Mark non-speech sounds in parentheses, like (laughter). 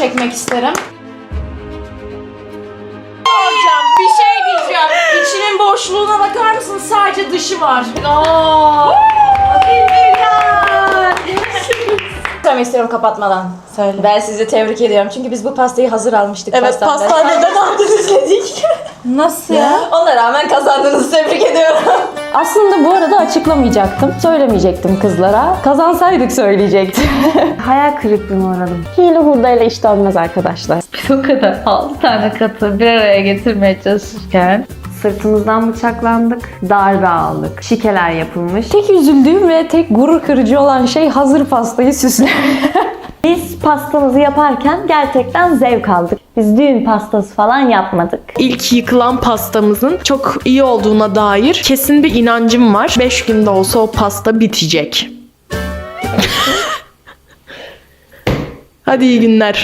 çekmek isterim. Hocam bir şey diyeceğim. İçinin boşluğuna bakar mısın? Sadece dışı var. Oo. Söylemek istiyorum kapatmadan. Söyle. Ben sizi tebrik ediyorum. Çünkü biz bu pastayı hazır almıştık Evet pastaneden. pastaneden (laughs) aldınız dedik. Nasıl ya? Ona rağmen kazandığınızı tebrik ediyorum. Aslında bu arada açıklamayacaktım. Söylemeyecektim kızlara. Kazansaydık söyleyecektim. (laughs) Hayal kırıklığına uğradım. Hile hurdayla iş dönmez arkadaşlar. Biz o kadar 6 tane katı bir araya getirmeye çalışırken Sırtımızdan bıçaklandık, darbe aldık, şikeler yapılmış. Tek üzüldüğüm ve tek gurur kırıcı olan şey hazır pastayı süslemek. (laughs) Biz pastamızı yaparken gerçekten zevk aldık. Biz düğün pastası falan yapmadık. İlk yıkılan pastamızın çok iyi olduğuna dair kesin bir inancım var. 5 günde olsa o pasta bitecek. (laughs) Hadi iyi günler.